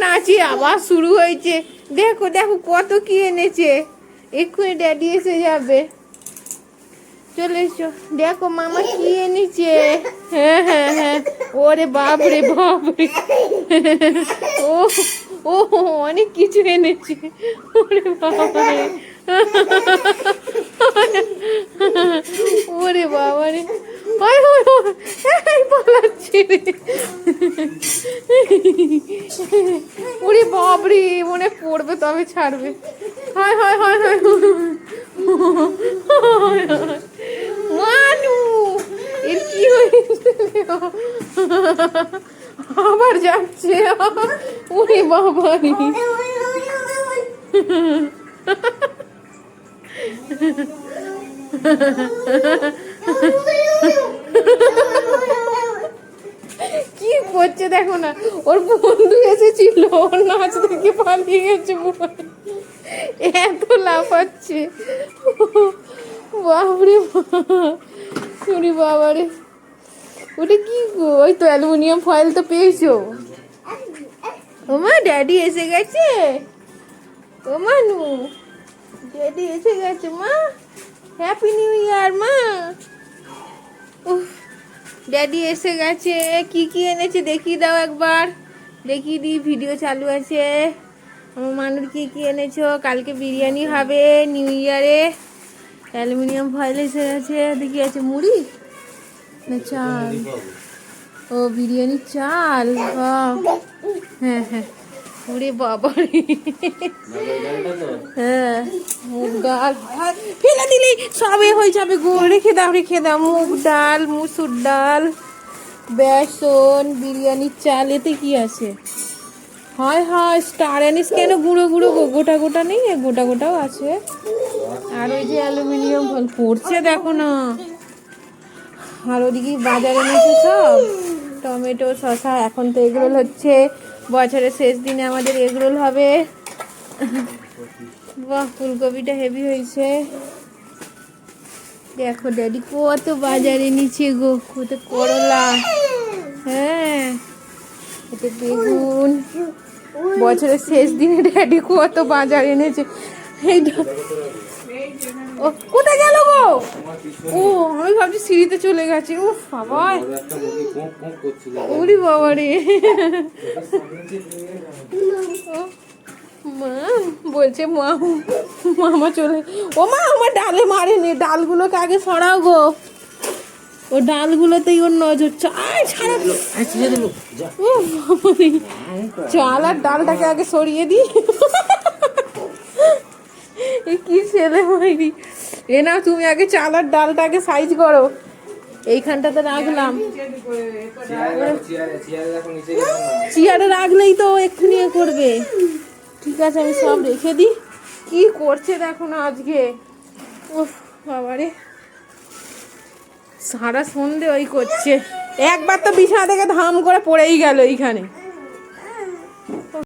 নাচি আবার শুরু হয়েছে। দেখো দেখো কত কি এনেছে। এক্ষুনি ড্যাডি এসে যাবে। চলে এসো। দেখো মামা কি এনেছে। হ্যাঁ হ্যাঁ হ্যাঁ। ওরে বাপরে বাপরে। ও ও অনেক কিছু এনেছে। ওরে বাবারে ওরে বাবারে। ওই ওই ওই, এই পালাচ্ছে রে ওরে বাপরে, মনে পড়বে তবে ছাড়বে। হায় হায় হায় হায়। মানু, এর কি হয়েছে? আবার যাচ্ছে। ওরে বাবারে কি করছে দেখো না, ওর বন্ধু এসেছিল, ওর নাচ দেখে পালিয়ে গেছে। এত লাফাচ্ছে। বাবরে বাবা বাবারে। ওটা কি গো? ওই তো অ্যালুমিনিয়াম ফয়েল তো পেয়েছ। ওমা ড্যাডি এসে গেছে? ও মানু ড্যাডি এসে গেছে মা। হ্যাপি নিউ ইয়ার মা। উফ। ড্যাডি এসে গেছে। কি কি এনেছে দেখিয়ে দাও একবার। দেখিয়ে দিই ভিডিও চালু আছে। আমার মানুষ কি কি এনেছো? কালকে বিরিয়ানি হবে নিউ ইয়ারে অ্যালুমিনিয়াম ফয়েল এসে গেছে। দেখি আছে মুড়ি? না চাল। ও বিরিয়ানির চাল হ্যাঁ হ্যাঁ। ওরে বাবা হ্যাঁ মুগ ডাল। ফেলে দিলেই সবে হয়ে যাবে গো। রেখে দাও রেখে দাও। মুগ ডাল, মুসুর ডাল, বেসন বিরিয়ানির চাল, এতে কি আছে? হয় হয় স্টার অ্যানিস কেন গুঁড়ো গুঁড়ো গোটা গোটা নেই? গোটা গোটাও আছে। আর ওই যে অ্যালুমিনিয়াম ফল পড়ছে, দেখো না। আর ওদিকে বাজারে এনেছে সব। টমেটো, শসা, এখন তো এগুলো হচ্ছে বছরের শেষ দিনে আমাদের এগরোল হবে। বাহ, ফুলকপিটা হেভি হয়েছে। দেখো ড্যাডি কত বাজারে নিচে গো, কত করলা। হ্যাঁ এতে বেগুন। বছরের শেষ দিনে ড্যাডি কত বাজার এনেছে। এই দ- ও কোথায় গেল গো? ও আমি ভাবছি সিঁড়িতে চলে গেছে। ও বাবা। ওরে বাবা রে। মা বলছে মা মামা চলে। ও মা আমার ডালে মারেনি ডালগুলোকে আগে সরাও গো। ও ডালগুলোতেই ওর নজর চাই ছাড়া। ও। চাল আর ডালটাকে আগে সরিয়ে দিই। কি ছেলে মাইরি? এ না তুমি আগে চাল আর ডালটাকে সাইজ করো। এইখানটাতে রাখলাম। চেয়ারে রাখলেই তো ও এক্ষুনি করবে। ঠিক আছে, আমি সব রেখে দিই। কি করছে দেখো না আজকে? উফ, বাবারে। সারা সন্ধে ওই করছে। একবার তো বিছানা থেকে ধাম করে পড়েই গেল এইখানে।